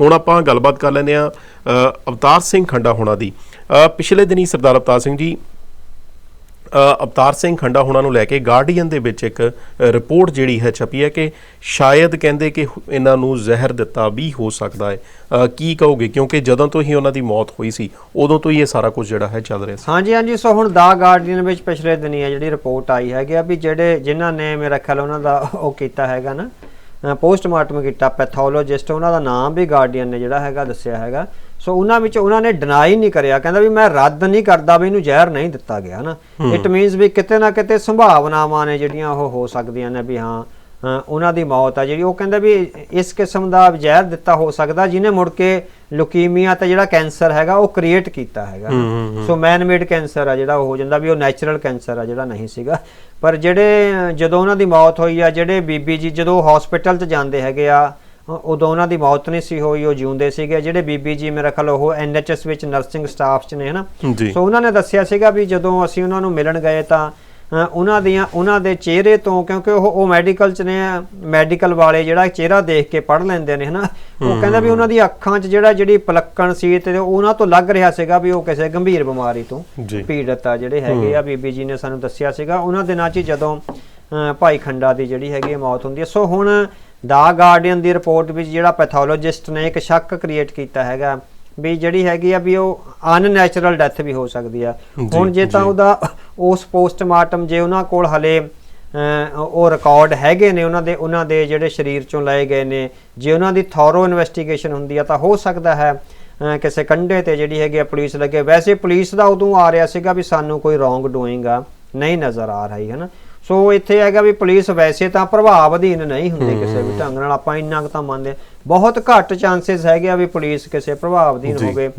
ਹੁਣ ਆਪਾਂ ਗੱਲਬਾਤ ਕਰ ਲੈਂਦੇ ਆ ਅਵਤਾਰ ਸਿੰਘ ਖੰਡਾ ਹੋਣਾ ਦੀ। ਪਿਛਲੇ ਦਿਨੀ ਸਰਦਾਰ ਅਵਤਾਰ ਸਿੰਘ ਜੀ ਅਵਤਾਰ ਸਿੰਘ ਖੰਡਾ ਹੋਣਾ ਨੂੰ ਲੈ ਕੇ ਗਾਰਡੀਅਨ ਦੇ ਵਿੱਚ ਇੱਕ ਰਿਪੋਰਟ ਜਿਹੜੀ ਹੈ ਛਪੀ ਹੈ ਕਿ ਸ਼ਾਇਦ ਕਹਿੰਦੇ ਕਿ ਇਹਨਾਂ ਨੂੰ ਜ਼ਹਿਰ ਦਿੱਤਾ ਵੀ ਹੋ ਸਕਦਾ ਹੈ। ਕੀ ਕਹੋਗੇ? ਕਿਉਂਕਿ ਜਦੋਂ ਤੋਂ ਹੀ ਉਹਨਾਂ ਦੀ ਮੌਤ ਹੋਈ ਸੀ, ਉਦੋਂ ਤੋਂ ਹੀ ਇਹ ਸਾਰਾ ਕੁਝ ਜਿਹੜਾ ਹੈ ਚੱਲ ਰਿਹਾ ਸੀ। ਹਾਂਜੀ ਹਾਂਜੀ। ਸੋ ਹੁਣ ਦਾ ਗਾਰਡੀਅਨ ਵਿੱਚ ਪਿਛਲੇ ਦਿਨੀ ਆ ਜਿਹੜੀ ਰਿਪੋਰਟ ਆਈ ਹੈਗੀ ਆ ਵੀ ਜਿਹੜੇ, ਜਿਨ੍ਹਾਂ ਨੇ ਮੇਰਾ ਖਿਆਲ ਉਹਨਾਂ ਦਾ ਉਹ ਕੀਤਾ ਹੈਗਾ ਨਾ ਪੋਸਟਮਾਰਟਮ ਕੀਤਾ ਪੈਥੋਲੋਜਿਸਟ ਉਹਨਾਂ ਦਾ ਨਾਮ ਵੀ ਗਾਰਡੀਅਨ ਨੇ ਜਿਹੜਾ ਹੈਗਾ ਦੱਸਿਆ ਹੈਗਾ। ਸੋ ਉਹਨਾਂ ਵਿੱਚ ਉਹਨਾਂ ਨੇ ਡਿਨਾਈ ਨਹੀਂ ਕਰਿਆ ਕਹਿੰਦਾ ਵੀ ਮੈਂ ਰੱਦ ਨਹੀਂ ਕਰਦਾ ਵੀ ਇਹਨੂੰ ਜ਼ਹਿਰ ਨਹੀਂ ਦਿੱਤਾ ਗਿਆ ਨਾ। ਇਟ ਮੀਨਸ ਵੀ ਕਿਤੇ ਨਾ ਕਿਤੇ ਸੰਭਾਵਨਾਵਾਂ ਨੇ ਜਿਹੜੀਆਂ ਉਹ ਹੋ ਸਕਦੀਆਂ ਨੇ ਵੀ ਹਾਂ ਉਹਨਾਂ ਦੀ ਮੌਤ ਆ ਜਿਹੜੀ। ਉਹ ਕਹਿੰਦਾ ਵੀ ਇਸ ਕਿਸਮ ਦਾ ਜ਼ਹਿਰ ਦਿੱਤਾ ਹੋ ਸਕਦਾ ਜਿਹਨੇ ਮੁੜ ਕੇ ਲੁਕੀਮੀਆ ਤੇ ਜਿਹੜਾ ਕੈਂਸਰ ਹੈਗਾ ਉਹ ਕ੍ਰੀਏਟ ਕੀਤਾ ਹੈਗਾ। ਸੋ ਮੈਨ ਮੇਡ ਕੈਂਸਰ ਆ ਜਿਹੜਾ ਹੋ ਜਾਂਦਾ ਵੀ ਉਹ ਨੈਚੁਰਲ ਕੈਂਸਰ ਆ ਜਿਹੜਾ ਨਹੀਂ ਸੀਗਾ। ਪਰ ਜਿਹੜੇ ਜਦੋਂ ਉਹਨਾਂ ਦੀ ਮੌਤ ਹੋਈ ਆ ਜਿਹੜੇ ਬੀਬੀ ਜੀ ਜਦੋਂ ਹਸਪੀਟਲ 'ਚ ਜਾਂਦੇ ਹੈਗੇ ਆ ਉਦੋਂ ਉਹਨਾਂ ਦੀ ਮੌਤ ਨਹੀਂ ਸੀ ਹੋਈ ਉਹ ਜਿਉਂਦੇ ਸੀਗੇ। ਜਿਹੜੇ ਬੀਬੀ ਜੀ ਮੇਰਾ ਖਿਆਲ ਉਹ ਐਨਐਚਐਸ ਵਿੱਚ ਨਰਸਿੰਗ ਸਟਾਫ 'ਚ ਨੇ ਹਨਾ? ਸੋ ਉਹਨਾਂ ਨੇ ਦੱਸਿਆ ਸੀਗਾ ਵੀ ਜਦੋਂ ਅਸੀਂ ਉਹਨਾਂ ਨੂੰ ਮਿਲਣ ਗਏ ਤਾਂ ਉਹਨਾਂ ਦੀਆਂ ਉਹਨਾਂ ਦੇ ਚਿਹਰੇ ਤੋਂ ਕਿਉਂਕਿ ਉਹ ਉਹ ਮੈਡੀਕਲ ਚ ਨੇ ਮੈਡੀਕਲ ਵਾਲੇ ਜਿਹੜਾ ਚਿਹਰਾ ਦੇਖ ਕੇ ਪੜ ਲੈਂਦੇ ਨੇ ਹਨਾ? ਉਹ ਕਹਿੰਦਾ ਵੀ ਉਹਨਾਂ ਦੀ ਅੱਖਾਂ 'ਚ ਜਿਹੜਾ ਜਿਹੜੀ ਪਲੱਕਣ ਸੀ ਤੇ ਉਹਨਾਂ ਤੋਂ ਲੱਗ ਰਿਹਾ ਸੀਗਾ ਵੀ ਉਹ ਕਿਸੇ ਗੰਭੀਰ ਬਿਮਾਰੀ ਤੋਂ ਪੀੜਤ ਆ ਜਿਹੜੇ ਹੈਗੇ ਆ ਬੀਬੀ ਜੀ ਨੇ ਸਾਨੂੰ ਦੱਸਿਆ ਸੀਗਾ। ਉਹਨਾਂ ਦਿਨਾਂ 'ਚ ਹੀ ਜਦੋਂ ਭਾਈ ਖੰਡਾ ਦੀ ਜਿਹੜੀ ਹੈਗੀ ਮੌਤ ਹੁੰਦੀ ਹੈ। ਸੋ ਹੁਣ ਦਾ ਗਾਰਡੀਅਨ ਦੀ ਰਿਪੋਰਟ ਵਿੱਚ ਜਿਹੜਾ ਪੈਥੋਲੋਜਿਸਟ ਨੇ ਇੱਕ ਸ਼ੱਕ ਕ੍ਰੀਏਟ ਕੀਤਾ ਹੈਗਾ ਵੀ ਜਿਹੜੀ ਹੈਗੀ ਆ ਵੀ ਉਹ ਅਨਨੈਚੁਰਲ ਡੈਥ ਵੀ ਹੋ ਸਕਦੀ ਆ। ਹੁਣ ਜੇ ਤਾਂ। ਉਹਦਾ ਉਸ ਪੋਸਟਮਾਰਟਮ ਜੇ ਉਹਨਾਂ ਕੋਲ ਹਲੇ ਉਹ ਰਿਕਾਰਡ ਹੈਗੇ ਨੇ ਉਹਨਾਂ ਦੇ ਉਹਨਾਂ ਦੇ ਜਿਹੜੇ ਸਰੀਰ ਚੋਂ ਲਏ ਗਏ ਨੇ ਜੇ ਉਹਨਾਂ ਦੀ ਥੋਰੋ ਇਨਵੈਸਟੀਗੇਸ਼ਨ ਹੁੰਦੀ ਆ ਤਾਂ ਹੋ ਸਕਦਾ ਹੈ ਕਿਸੇ ਕੰਡੇ ਤੇ ਜਿਹੜੀ ਹੈਗੀ ਪੁਲਿਸ ਲੱਗੇ। ਵੈਸੇ ਪੁਲਿਸ ਦਾ ਉਦੋਂ ਆ ਰਿਹਾ ਸੀਗਾ ਵੀ ਸਾਨੂੰ ਕੋਈ ਰੋਂਗ ਡੂਇੰਗ ਆ ਨਹੀਂ ਨਜ਼ਰ ਆ ਰਹੀ ਹੈ ਨਾ ਸੋ ਇੱਥੇ ਹੈਗਾ ਵੀ ਪੁਲਿਸ ਵੈਸੇ ਤਾਂ ਪ੍ਰਭਾਵ ਅਧੀਨ ਨਹੀਂ ਹੁੰਦੀ ਕਿਸੇ ਵੀ ਢੰਗ ਨਾਲ ਆਪਾਂ ਇੰਨਾ ਕੁ ਤਾਂ ਮੰਨਦੇ। ਬਹੁਤ ਘੱਟ ਚਾਂਸਸ ਹੈਗੇ ਆ ਵੀ ਪੁਲਿਸ ਕਿਸੇ ਪ੍ਰਭਾਵ ਅਧੀਨ ਹੋਵੇ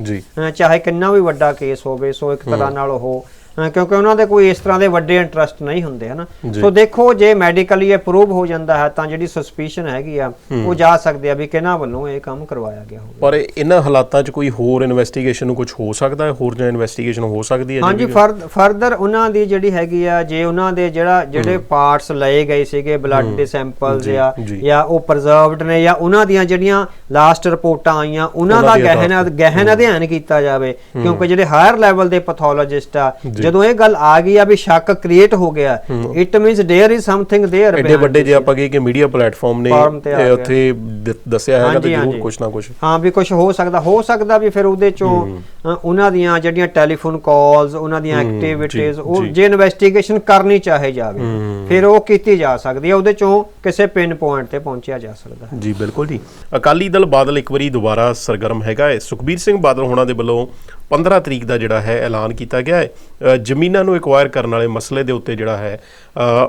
ਚਾਹੇ ਕਿੰਨਾ ਵੀ ਵੱਡਾ ਕੇਸ ਹੋਵੇ ਸੋ ਇੱਕ ਤਰ੍ਹਾਂ ਨਾਲ ਉਹ ਕਿਉਂਕਿ ਉਹਨਾਂ ਦੇ ਕੋਈ ਇਸ ਤਰ੍ਹਾਂ ਦੇ ਵੱਡੇ ਇੰਟਰਸਟ ਨਹੀਂ ਹੁੰਦੇ ਹਨਾ। ਸੋ ਦੇਖੋ ਜੇ ਮੈਡੀਕਲੀ ਇਹ ਪ੍ਰੂਵ ਹੋ ਜਾਂਦਾ ਹੈ ਤਾਂ ਜਿਹੜੀ ਸਸਪੀਸ਼ਨ ਹੈਗੀ ਆ ਉਹ ਜਾ ਸਕਦੇ ਆ ਵੀ ਕਿਹਨਾਂ ਵੱਲੋਂ ਇਹ ਕੰਮ ਕਰਵਾਇਆ ਗਿਆ ਹੋਵੇ। ਪਰ ਇਹਨਾਂ ਹਾਲਾਤਾਂ 'ਚ ਕੋਈ ਹੋਰ ਇਨਵੈਸਟੀਗੇਸ਼ਨ ਨੂੰ ਕੁਝ ਹੋ ਸਕਦਾ ਹੈ? ਹੋਰ ਜਾਂ ਇਨਵੈਸਟੀਗੇਸ਼ਨ ਹੋ ਸਕਦੀ ਹੈ ਹਾਂਜੀ ਫਰਦਰ ਉਹਨਾਂ ਦੀ ਜਿਹੜੀ ਹੈਗੀ ਆ ਜੇ ਉਹਨਾਂ ਦੇ ਜਿਹੜਾ ਜਿਹੜੇ ਪਾਰਟਸ ਲਏ ਗਏ ਸੀਗੇ ਬਲੱਡ ਦੇ ਸੈਂਪਲਸ ਜੀ, ਜਾਂ। ਉਹ ਪ੍ਰੀਜ਼ਰਵਡ ਨੇ ਜਾਂ ਉਹਨਾਂ ਦੀਆਂ ਜਿਹੜੀਆਂ ਲਾਸਟ ਰਿਪੋਰਟਾਂ ਆਈਆਂ ਉਹਨਾਂ ਦੀ ਗਹਿਨ ਗਹਿਨ ਅਧਿਐਨ ਕੀਤਾ ਜਾਵੇ ਕਿਉਂਕਿ ਜਿਹੜੇ ਹਾਇਰ ਲੈਵਲ ਦੇ ਪੈਥੋਲੋਜਿਸਟ ਆ ਜਦੋਂ ਇਹ ਗੱਲ ਆ ਗਈ ਆ ਵੀ ਸ਼ੱਕ ਕ੍ਰੀਏਟ ਹੋ ਗਿਆ it means there is something there ਐਡੇ ਵੱਡੇ ਜੇ ਆਪਾਂ ਕਹੀਏ ਕਿ ਮੀਡੀਆ ਪਲੇਟਫਾਰਮ ਨੇ Forum ਤੇ ਆ ਇਹ ਗਿਆ। ਉੱਥੇ ਦ- ਦੱਸਿਆ ਹੈਗਾ ਹਾਂਜੀ, ਤੇ ਜ਼ਰੂਰ ਹਾਂਜੀ। ਕੁਝ ਨਾ ਕੁਝ ਹਾਂ ਵੀ ਕੁਝ ਹੋ ਸਕਦਾ ਹੋ ਸਕਦਾ ਵੀ ਫਿਰ ਉਹਦੇ ਚੋਂ ਅ, ਉਹਨਾਂ ਦੀਆਂ ਜਿਹੜੀਆਂ ਟੈਲੀਫੋਨ ਕਾਲਸ ਉਹਨਾਂ ਦੀਆਂ ਐਕਟੀਵਿਟੀਜ਼ ਉਹ ਜੀ। ਜੇ ਇਨਵੈਸਟੀਗੇਸ਼ਨ ਕਰਨੀ ਚਾਹੇ ਜਾਵੇ ਫਿਰ ਉਹ ਕੀਤੀ ਜਾ ਸਕਦੀ ਹੈ ਉਹਦੇ ਚੋਂ ਕਿਸੇ ਪਿਨ ਪੁਆਇੰਟ ਤੇ ਪਹੁੰਚਿਆ ਜਾ ਸਕਦਾ ਹੈ ਜੀ ਬਿਲਕੁਲ ਜੀ ਅਕਾਲੀ ਦਲ ਬਾਦਲ ਇੱਕ ਵਾਰੀ ਦੁਬਾਰਾ ਸਰਗਰਮ ਹੈਗਾ ਹੈ ਸੁਖਬੀਰ ਸਿੰਘ ਬਾਦਲ ਹੋਣਾ ਦੇ ਵੱਲੋਂ 15 ਤਰੀਕ ਦਾ ਜਿਹੜਾ ਹੈ ਐਲਾਨ ਕੀਤਾ ਗਿਆ ਹੈ। ਜ਼ਮੀਨਾਂ ਨੂੰ ਐਕਵਾਇਰ ਕਰਨ ਵਾਲੇ ਮਸਲੇ ਦੇ ਉੱਤੇ ਜਿਹੜਾ ਹੈ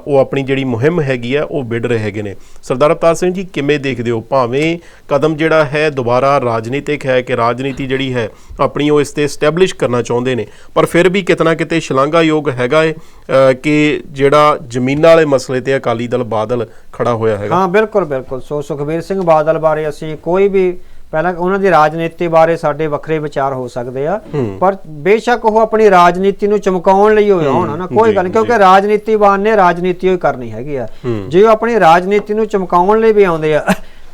ਉਹ ਆਪਣੀ ਜਿਹੜੀ ਮੁਹਿੰਮ ਹੈਗੀ ਆ ਉਹ ਵਿੱਢ ਰਹੇ ਹੈਗੇ ਨੇ। ਸਰਦਾਰ ਅਵਤਾਰ ਸਿੰਘ ਜੀ, ਕਿਵੇਂ ਦੇਖਦੇ ਹੋ? ਭਾਵੇਂ ਕਦਮ ਜਿਹੜਾ ਹੈ ਦੁਬਾਰਾ ਰਾਜਨੀਤਿਕ ਹੈ ਕਿ ਰਾਜਨੀਤੀ ਜਿਹੜੀ ਹੈ, ਆਪਣੀ ਉਹ ਇਸ ਤੇ ਸਟੈਬਲਿਸ਼ ਕਰਨਾ ਚਾਹੁੰਦੇ ਨੇ, ਪਰ ਫਿਰ ਵੀ ਕਿਤਨਾ ਕਿਤੇ ਸ਼ਲਾਘਾਯੋਗ ਹੈਗਾ ਹੈ ਕਿ ਜਿਹੜਾ ਜ਼ਮੀਨਾਂ ਵਾਲੇ ਮਸਲੇ ਤੇ ਅਕਾਲੀ ਦਲ ਬਾਦਲ ਖੜਾ ਹੋਇਆ ਹੈਗਾ। ਹਾਂ, ਬਿਲਕੁਲ ਬਿਲਕੁਲ। ਸੋ ਸੁਖਬੀਰ ਸਿੰਘ ਬਾਦਲ ਬਾਰੇ ਅਸੀਂ ਕੋਈ ਵੀ ਪਹਿਲਾਂ ਉਹਨਾਂ ਦੀ ਰਾਜਨੀਤੀ ਬਾਰੇ ਸਾਡੇ ਵੱਖਰੇ ਵਿਚਾਰ ਹੋ ਸਕਦੇ ਆ। ਪਰ ਬੇਸ਼ੱਕ ਉਹ ਆਪਣੀ ਰਾਜਨੀਤੀ ਨੂੰ ਚਮਕਾਉਣ ਲਈ ਹੋਇਆ ਹੋਣਾ ਨਾ ਕੋਈ ਗੱਲ ਕਿਉਂਕਿ ਰਾਜਨੀਤੀਵਾਨ ਨੇ ਰਾਜਨੀਤੀ ਹੀ ਕਰਨੀ ਹੈਗੀ ਆ। ਜੇ ਉਹ ਆਪਣੀ ਰਾਜਨੀਤੀ ਨੂੰ ਚਮਕਾਉਣ ਲਈ ਵੀ ਆਉਂਦੇ ਆ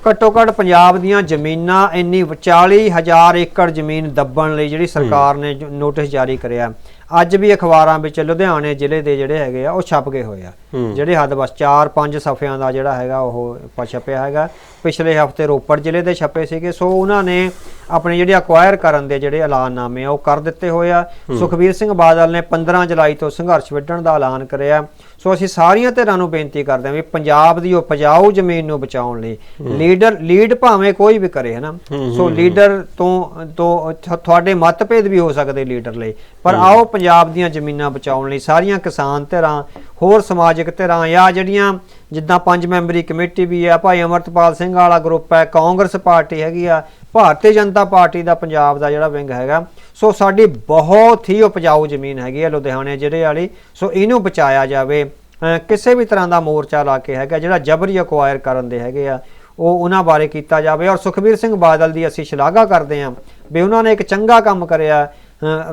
ਘੱਟੋ ਘੱਟ ਪੰਜਾਬ ਦੀਆਂ ਜ਼ਮੀਨਾਂ ਇੰਨੀ 40000 ਏਕੜ ਜ਼ਮੀਨ ਦੱਬਣ ਲਈ ਜਿਹੜੀ ਸਰਕਾਰ ਨੇ ਨੋਟਿਸ ਜਾਰੀ ਕਰਿਆ। ਅੱਜ ਵੀ ਅਖਬਾਰਾਂ ਵਿੱਚ ਲੁਧਿਆਣੇ ਜ਼ਿਲ੍ਹੇ ਦੇ ਜਿਹੜੇ ਹੈਗੇ ਆ ਉਹ ਛਪ ਗਏ ਹੋਏ ਆ। ਜਿਹੜੇ ਹੱਦ ਬਸ 4-5 ਸਫ਼ਿਆਂ ਦਾ ਜਿਹੜਾ ਹੈਗਾ ਉਹ ਛਪਿਆ ਹੈਗਾ। ਪਿਛਲੇ ਹਫ਼ਤੇ ਰੋਪੜ ਜ਼ਿਲ੍ਹੇ ਦੇ ਛਪੇ ਸੀਗੇ ਸੋ ਉਹਨਾਂ ਨੇ ਆਪਣੇ ਜਿਹੜੇ ਅਕਵਾਇਰ ਕਰਨ ਦੇ ਜਿਹੜੇ ਐਲਾਨਨਾਮੇ ਆ ਉਹ ਕਰ ਦਿੱਤੇ ਹੋਏ ਆ। ਸੁਖਬੀਰ ਸਿੰਘ ਬਾਦਲ ਨੇ 15 ਜੁਲਾਈ ਤੋਂ ਸੰਘਰਸ਼ ਵਿੱਢਣ ਦਾ ਐਲਾਨ ਕਰਿਆ। ਸੋ ਅਸੀਂ ਸਾਰੀਆਂ ਧਿਰਾਂ ਨੂੰ ਬੇਨਤੀ ਕਰਦੇ ਹਾਂ ਵੀ ਪੰਜਾਬ ਦੀ ਉਪਜਾਊ ਜ਼ਮੀਨ ਨੂੰ ਬਚਾਉਣ ਲਈ ਲੀਡਰ ਲੀਡ ਭਾਵੇਂ ਕੋਈ ਵੀ ਕਰੇ ਹਨਾ? ਸੋ ਲੀਡਰ ਤੋਂ ਤੋਂ ਤੁਹਾਡੇ ਮਤਭੇਦ ਵੀ ਹੋ ਸਕਦੇ ਲੀਡਰ ਲਈ। ਪਰ ਆਓ ਪੰਜਾਬ ਦੀਆਂ ਜ਼ਮੀਨਾਂ ਬਚਾਉਣ ਲਈ ਸਾਰੀਆਂ ਕਿਸਾਨ ਧਿਰਾਂ ਹੋਰ ਸਮਾਜਿਕ ਧਿਰਾਂ ਜਾਂ ਜਿਹੜੀਆਂ ਜਿੱਦਾਂ ਪੰਜ ਮੈਂਬਰੀ ਕਮੇਟੀ ਵੀ ਆ ਭਾਈ ਅਮਰਤਪਾਲ ਸਿੰਘ ਵਾਲਾ ਗਰੁੱਪ ਹੈ ਕਾਂਗਰਸ ਪਾਰਟੀ ਹੈਗੀ ਆ ਭਾਰਤੀ ਜਨਤਾ ਪਾਰਟੀ ਦਾ ਪੰਜਾਬ ਦਾ ਜਿਹੜਾ ਵਿੰਗ ਹੈਗਾ ਸੋ ਸਾਡੀ ਬਹੁਤ ਹੀ ਉਪਜਾਊ ਜ਼ਮੀਨ ਹੈਗੀ ਆ ਲੁਧਿਆਣੇ ਜ਼ਿਲ੍ਹੇ ਵਾਲੀ। ਸੋ ਇਹਨੂੰ ਬਚਾਇਆ ਜਾਵੇ। ਕਿਸੇ ਵੀ ਤਰ੍ਹਾਂ ਦਾ ਮੋਰਚਾ ਲਾ ਕੇ ਹੈਗਾ, ਜਿਹੜਾ ਜਬਰੀ ਅਕਵਾਇਰ ਕਰਨ ਦੇ ਹੈਗੇ ਆ, ਉਹ ਉਹਨਾਂ ਬਾਰੇ ਕੀਤਾ ਜਾਵੇ। ਔਰ ਸੁਖਬੀਰ ਸਿੰਘ ਬਾਦਲ ਦੀ ਅਸੀਂ ਸ਼ਲਾਘਾ ਕਰਦੇ ਹਾਂ ਵੀ ਉਹਨਾਂ ਨੇ ਇੱਕ ਚੰਗਾ ਕੰਮ ਕਰਿਆ।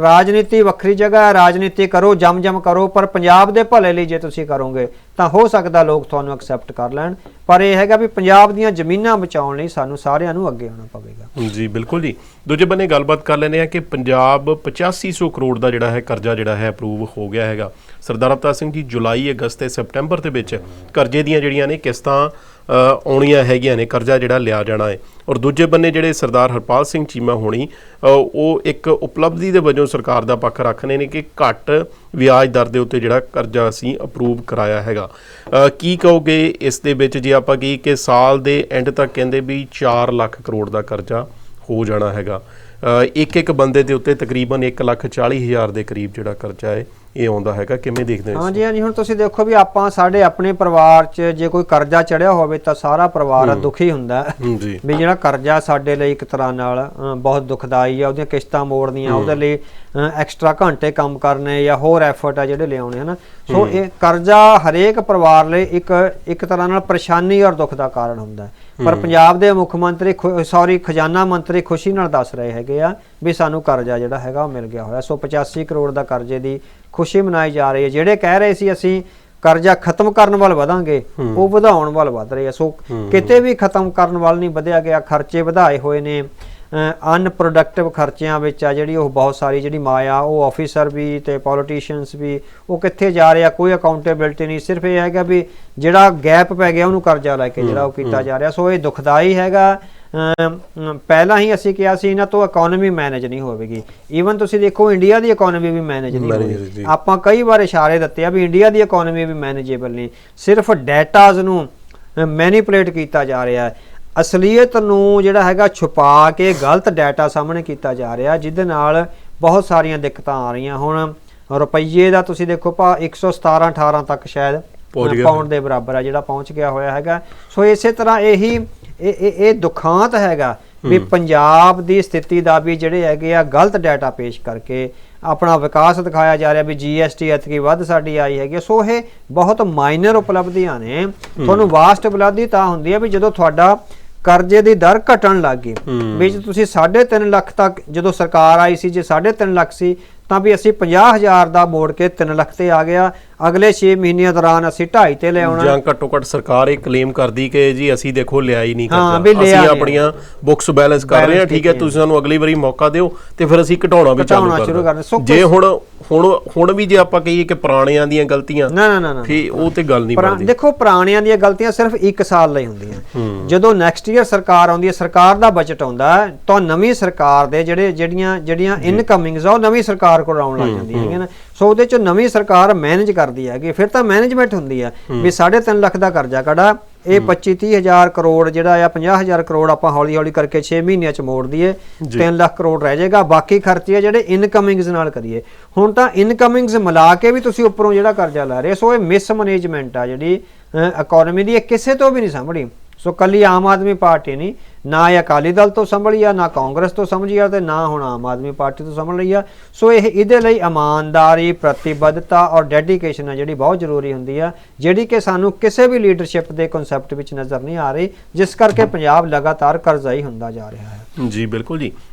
ਰਾਜਨੀਤੀ ਵੱਖਰੀ ਜਗ੍ਹਾ ਹੈ, ਰਾਜਨੀਤੀ ਕਰੋ ਜਮ ਜਮ ਕਰੋ, ਪਰ ਪੰਜਾਬ ਦੇ ਭਲੇ ਲਈ ਜੇ ਤੁਸੀਂ ਕਰੋਗੇ, ਤਾਂ ਹੋ ਸਕਦਾ ਲੋਕ ਤੁਹਾਨੂੰ ਐਕਸੈਪਟ ਕਰ ਲੈਣ। ਪਰ ਇਹ ਹੈਗਾ ਵੀ ਪੰਜਾਬ ਦੀਆਂ ਜ਼ਮੀਨਾਂ ਬਚਾਉਣ ਲਈ ਸਾਨੂੰ ਸਾਰਿਆਂ ਨੂੰ ਅੱਗੇ ਆਉਣਾ ਪਵੇਗਾ। ਜੀ, ਬਿਲਕੁਲ ਜੀ। ਦੂਜੇ ਬੰਨੇ ਗੱਲਬਾਤ ਕਰ ਲੈਂਦੇ ਆ ਕਿ ਪੰਜਾਬ 8500 ਕਰੋੜ ਦਾ ਜਿਹੜਾ ਹੈ ਕਰਜ਼ਾ ਜਿਹੜਾ ਹੈ ਅਪਰੂਵ ਹੋ ਗਿਆ ਹੈਗਾ। ਸਰਦਾਰ ਅਵਤਾਰ ਸਿੰਘ ਜੀ, ਜੁਲਾਈ, ਅਗਸਤ ਤੇ ਸੈਪਟੈਂਬਰ ਦੇ ਵਿੱਚ ਕਰਜ਼ੇ ਦੀਆਂ ਜਿਹੜੀਆਂ ਨੇ ਕਿਸ਼ਤਾਂ ਆਉਣੀਆਂ ਹੈਗੀਆਂ ਨੇ, ਕਰਜ਼ਾ ਜਿਹੜਾ ਲਿਆ ਜਾਣਾ ਹੈ। ਔਰ ਦੂਜੇ ਬੰਨੇ ਜਿਹੜੇ ਸਰਦਾਰ ਹਰਪਾਲ ਸਿੰਘ ਚੀਮਾ ਹੋਣੀ ਉਹ ਇੱਕ ਉਪਲਬਧੀ ਦੇ ਵਜੋਂ ਸਰਕਾਰ ਦਾ ਪੱਖ ਰੱਖਣੇ ਨੇ ਕਿ ਘੱਟ ਵਿਆਜ ਦਰ ਦੇ ਉੱਤੇ ਜਿਹੜਾ ਕਰਜ਼ਾ ਅਸੀਂ ਅਪਰੂਵ ਕਰਾਇਆ ਹੈਗਾ। ਕੀ ਕਹੋਗੇ ਇਸ ਦੇ ਵਿੱਚ ਜੇ ਆਪਾਂ ਕੀ ਕਿ ਸਾਲ ਦੇ ਐਂਡ ਤੱਕ ਕਹਿੰਦੇ ਵੀ 4 ਲੱਖ ਕਰੋੜ ਦਾ ਕਰਜ਼ਾ ਹੋ ਜਾਣਾ ਹੈਗਾ। ਇੱਕ ਇੱਕ ਬੰਦੇ ਦੇ ਉੱਤੇ ਤਕਰੀਬਨ 1 ਲੱਖ 40 ਹਜ਼ਾਰ ਦੇ ਕਰੀਬ ਜਿਹੜਾ ਕਰਜ਼ਾ ਹੈ ਇਹ ਆਉਂਦਾ ਹੈਗਾ। ਕਿਵੇਂ ਦੇਖਦੇ ਹੋ ਹਾਂਜੀ ਹਾਂਜੀ ਹੁਣ ਤੁਸੀਂ ਦੇਖੋ ਵੀ ਆਪਾਂ ਸਾਡੇ ਆਪਣੇ ਪਰਿਵਾਰ 'ਚ ਜੇ ਕੋਈ ਕਰਜ਼ਾ ਚੜਿਆ ਹੋਵੇ ਤਾਂ ਸਾਰਾ ਪਰਿਵਾਰ ਦੁਖੀ ਹੁੰਦਾ? ਜੀ। ਵੀ ਜਿਹੜਾ ਕਰਜ਼ਾ ਸਾਡੇ ਲਈ ਇੱਕ ਤਰ੍ਹਾਂ ਨਾਲ ਬਹੁਤ ਦੁਖਦਾਈ ਆ ਉਹਦੀਆਂ ਕਿਸ਼ਤਾਂ ਮੋੜਨੀਆਂ ਉਹਦੇ ਲਈ ਐਕਸਟਰਾ ਘੰਟੇ ਕੰਮ ਕਰਨੇ ਜਾਂ ਹੋਰ ਐਫਰਟ ਆ ਜਿਹੜੇ ਲਿਆਉਣੇ ਹਨ। ਸੋ ਇਹ ਕਰਜ਼ਾ ਹਰੇਕ ਪਰਿਵਾਰ ਲਈ ਇੱਕ ਇੱਕ ਤਰ੍ਹਾਂ ਨਾਲ ਪਰੇਸ਼ਾਨੀ ਔਰ ਦੁੱਖ ਦਾ ਕਾਰਨ ਹੁੰਦਾ ਹੈ। ਪਰ ਪੰਜਾਬ ਦੇ ਮੁੱਖ ਮੰਤਰੀ ਸੌਰੀ ਖਜ਼ਾਨਾ ਮੰਤਰੀ ਖੁਸ਼ੀ ਨਾਲ ਦੱਸ ਰਹੇ ਹੈਗੇ ਆ ਵੀ ਸਾਨੂੰ ਕਰਜ਼ਾ ਜਿਹੜਾ ਹੈਗਾ ਉਹ ਮਿਲ ਗਿਆ ਹੋਇਆ। ਸੋ 85 ਕਰੋੜ ਦਾ ਕਰਜ਼ੇ ਦੀ ਖੁਸ਼ੀ ਮਨਾਈ ਜਾ ਰਹੀ ਹੈ। ਜਿਹੜੇ ਕਹਿ ਰਹੇ ਸੀ ਅਸੀਂ ਕਰਜ਼ਾ ਖਤਮ ਕਰਨ ਵੱਲ ਵਧਾਂਗੇ ਉਹ ਵਧਾਉਣ ਵੱਲ ਵਧ ਰਹੇ ਆ। ਸੋ ਕਿਤੇ ਵੀ ਖਤਮ ਕਰਨ ਵੱਲ ਨਹੀਂ ਵਧਿਆ ਗਿਆ। ਖਰਚੇ ਵਧਾਏ ਹੋਏ ਨੇ। ਅਨਪ੍ਰੋਡਕਟਿਵ ਖਰਚਿਆਂ ਵਿੱਚ ਆ ਜਿਹੜੀ ਉਹ ਬਹੁਤ ਸਾਰੀ ਜਿਹੜੀ ਮਾਇਆ ਉਹ ਆਫੀਸਰ ਵੀ ਤੇ ਪੋਲੀਟੀਸ਼ੀਅਨਸ ਵੀ ਉਹ ਕਿੱਥੇ ਜਾ ਰਹੇ ਕੋਈ ਅਕਾਊਂਟੇਬਿਲਟੀ ਨਹੀਂ। ਸਿਰਫ ਇਹ ਹੈਗਾ ਵੀ ਜਿਹੜਾ ਗੈਪ ਪੈ ਗਿਆ ਉਹਨੂੰ ਕਰਜ਼ਾ ਲੈ ਕੇ ਜਿਹੜਾ ਉਹ ਕੀਤਾ ਜਾ ਰਿਹਾ। ਸੋ ਇਹ ਦੁਖਦਾਈ ਹੈਗਾ। ਪਹਿਲਾਂ ਹੀ ਅਸੀਂ ਕਿਹਾ ਸੀ ਇਹਨਾਂ ਤੋਂ ਇਕਨੋਮੀ ਮੈਨੇਜ ਨਹੀਂ ਹੋਵੇਗੀ। ਈਵਨ ਤੁਸੀਂ ਦੇਖੋ ਇੰਡੀਆ ਦੀ ਇਕਨੋਮੀ ਵੀ ਮੈਨੇਜ ਨਹੀਂ ਹੋਵੇਗੀ। ਆਪਾਂ ਕਈ ਵਾਰ ਇਸ਼ਾਰੇ ਦਿੱਤੇ ਆ ਵੀ ਇੰਡੀਆ ਦੀ ਇਕਨੋਮੀ ਵੀ ਮੈਨੇਜੇਬਲ ਨਹੀਂ। ਸਿਰਫ ਡਾਟਾਜ਼ ਨੂੰ ਮੈਨੀਪੂਲੇਟ ਕੀਤਾ ਜਾ ਰਿਹਾ। ਹੈ ਅਸਲੀਅਤ ਨੂੰ ਜਿਹੜਾ ਹੈਗਾ ਛੁਪਾ ਕੇ ਗਲਤ ਡਾਟਾ ਸਾਹਮਣੇ ਕੀਤਾ ਜਾ ਰਿਹਾ ਜਿਹਦੇ ਨਾਲ ਬਹੁਤ ਸਾਰੀਆਂ ਦਿੱਕਤਾਂ ਆ ਰਹੀਆਂ ਹੁਣ ਰੁਪਈਏ ਦਾ ਤੁਸੀਂ ਦੇਖੋ ਭਾ 117 18 ਤੱਕ ਸ਼ਾਇਦ। ਪਾਉਂਡ ਦੇ ਬਰਾਬਰ ਆ ਜਿਹੜਾ ਪਹੁੰਚ ਗਿਆ ਹੋਇਆ ਹੈਗਾ ਸੋ ਇਸੇ ਤਰ੍ਹਾਂ ਇਹੀ ਇਹ ਇਹ ਦੁਖਾਂਤ ਹੈਗਾ ਵੀ ਪੰਜਾਬ ਦੀ ਸਥਿਤੀ ਦਾ ਵੀ ਜਿਹੜੇ ਹੈਗੇ ਆ ਗਲਤ ਡਾਟਾ ਪੇਸ਼ ਕਰਕੇ ਆਪਣਾ ਵਿਕਾਸ ਦਿਖਾਇਆ ਜਾ ਰਿਹਾ ਵੀ ਜੀਐਸਟੀ ਐਤਕੀ ਵੱਧ ਸਾਡੀ ਆਈ ਹੈਗੀ। ਸੋ ਇਹ ਬਹੁਤ ਮਾਈਨਰ ਉਪਲਬਧੀਆਂ ਨੇ ਤੁਹਾਨੂੰ ਵਾਸਟ ਉਪਲਬਧੀ ਤਾਂ ਹੁੰਦੀ ਹੈ ਵੀ ਜਦੋਂ ਤੁਹਾਡਾ ਕਰਜ਼ੇ ਦੀ ਦਰ ਘਟਣ ਲੱਗ ਗਈ। ਵੀ ਜੇ ਤੁਸੀਂ 3.5 ਲੱਖ ਤੱਕ ਜਦੋਂ ਸਰਕਾਰ ਆਈ ਸੀ ਜੇ 3.5 ਲੱਖ ਸੀ ਤਾਂ ਵੀ ਅਸੀਂ 50000 ਦਾ ਮੋੜ ਕੇ 3 ਲੱਖ ਤੇ ਆ ਗਿਆ ਅਗਲੇ 6 ਮਹੀਨਿਆਂ ਦੌਰਾਨ ਅਸੀਂ 2.5 ਤੇ ਲੈ ਆਉਣਾ। ਜਾਂ ਘੱਟੋ ਘੱਟ ਸਰਕਾਰ ਇਹ ਕਲੇਮ ਕਰਦੀ ਕਿ ਜੀ ਅਸੀਂ ਦੇਖੋ ਲਿਆ ਹੀ ਨਹੀਂ ਲਿਆ ਅਸੀਂ। ਆਪਣੀਆਂ ਬੁੱਕਸ ਬੈਲੈਂਸ ਕਰ ਰਹੇ ਹਾਂ ਠੀਕ ਹੈ। ਤੁਸੀਂ ਸਾਨੂੰ ਅਗਲੀ ਵਾਰੀ ਮੌਕਾ ਦਿਓ ਤੇ ਫਿਰ ਅਸੀਂ ਘਟਾਉਣਾ ਵੀ ਚਾਲੂ ਘਟਾਉਣਾ ਕਰ ਸ਼ੁਰੂ ਕਰ ਦਿਓ। ਸੋ ਜੇ ਹੁਣ ਹੁਣ ਹੁਣ ਵੀ ਜੇ ਆਪਾਂ ਕਹੀਏ ਕਿ ਪੁਰਾਣਿਆਂ ਦੀਆਂ ਗਲਤੀਆਂ ਨਾ ਨਾ ਨਾ ਫੇ ਉਹ ਤੇ ਗੱਲ ਨਹੀਂ ਬਣਦੀ। ਦੇਖੋ ਪੁਰਾਣਿਆਂ ਦੀਆਂ ਗਲਤੀਆਂ ਸਿਰਫ 1 ਸਾਲ ਲਈ ਹੁੰਦੀਆਂ। ਜਦੋਂ ਨੈਕਸਟ ਈਅਰ ਸਰਕਾਰ ਆਉਂਦੀ ਹੈ ਸਰਕਾਰ ਦਾ ਬਜਟ ਆਉਂਦਾ ਤਾਂ ਨਵੀਂ ਸਰਕਾਰ ਦੇ ਜਿਹੜੇ ਜਿਹੜੀਆਂ ਜਿਹੜੀਆਂ ਇਨਕਮਿੰਗਸ ਆ ਉਹ ਨਵੀਂ ਸਰਕਾਰ ਕੋਲ ਆਉਣ ਲੱਗ ਜਾਂਦੀਆਂ ਹੈਗੀਆਂ ਨਾ। ਸੋ ਉਹਦੇ ਚ ਨਵੀਂ ਸਰਕਾਰ ਮੈਨੇਜ ਕਰਦੀ ਹੈਗੀ ਫਿਰ ਤਾਂ ਮੈਨੇਜਮੈਂਟ ਹੁੰਦੀ ਆ ਵੀ 3.5 ਲੱਖ ਦਾ ਕਰਜ਼ਾ ਕੜਾ ਇਹ 25 30 ਹਜ਼ਾਰ ਕਰੋੜ ਜਿਹੜਾ ਆ 50 ਹਜ਼ਾਰ ਕਰੋੜ ਆਪਾਂ ਹੌਲੀ ਹੌਲੀ ਕਰਕੇ 6 ਮਹੀਨਿਆਂ ਚ ਮੋੜ ਦਈਏ 3 ਲੱਖ ਕਰੋੜ ਰਹਿ ਜਾਏਗਾ ਬਾਕੀ ਖਰਚੇ ਜਿਹੜੇ ਇਨਕਮਿੰਗਸ ਨਾਲ ਕਰੀਏ। ਹੁਣ ਤਾਂ ਇਨਕਮਿੰਗਸ ਮਿਲਾ ਕੇ ਵੀ ਤੁਸੀਂ ਉੱਪਰੋਂ ਜਿਹੜਾ ਕਰਜ਼ਾ ਲਾ ਰਹੇ ਸੋ ਇਹ ਮਿਸ ਮੈਨੇਜਮੈਂਟ ਆ ਜਿਹੜੀ ਇਕਨੋਮੀ ਦੀ ਇਹ ਕਿਸੇ ਤੋਂ ਵੀ ਨਹੀਂ ਸੰਭੜੀ ਸੋ ਕੱਲੀ ਆਮ ਆਦਮੀ ਪਾਰਟੀ ਨਹੀਂ, ਨਾ ਇਹ ਅਕਾਲੀ ਦਲ ਤੋਂ ਸੰਭਲੀ ਆ, ਨਾ ਕਾਂਗਰਸ ਤੋਂ ਸਮਝੀ ਆ ਤੇ ਨਾ ਹੁਣ ਆਮ ਆਦਮੀ ਪਾਰਟੀ ਤੋਂ ਸੰਭਲ ਰਹੀ ਆ। ਸੋ ਇਹ ਇਹਦੇ ਲਈ ਇਮਾਨਦਾਰੀ, ਪ੍ਰਤੀਬੱਧਤਾ ਔਰ ਡੈਡੀਕੇਸ਼ਨ ਆ ਜਿਹੜੀ ਬਹੁਤ ਜ਼ਰੂਰੀ ਹੁੰਦੀ ਆ, ਜਿਹੜੀ ਕਿ ਸਾਨੂੰ ਕਿਸੇ ਵੀ ਲੀਡਰਸ਼ਿਪ ਦੇ ਕਨਸੈਪਟ ਵਿੱਚ ਨਜ਼ਰ ਨਹੀਂ ਆ ਰਹੀ, ਜਿਸ ਕਰਕੇ ਪੰਜਾਬ ਲਗਾਤਾਰ ਕਰਜ਼ਾਈ ਹੁੰਦਾ ਜਾ ਰਿਹਾ ਹੈ। ਜੀ, ਬਿਲਕੁਲ ਜੀ।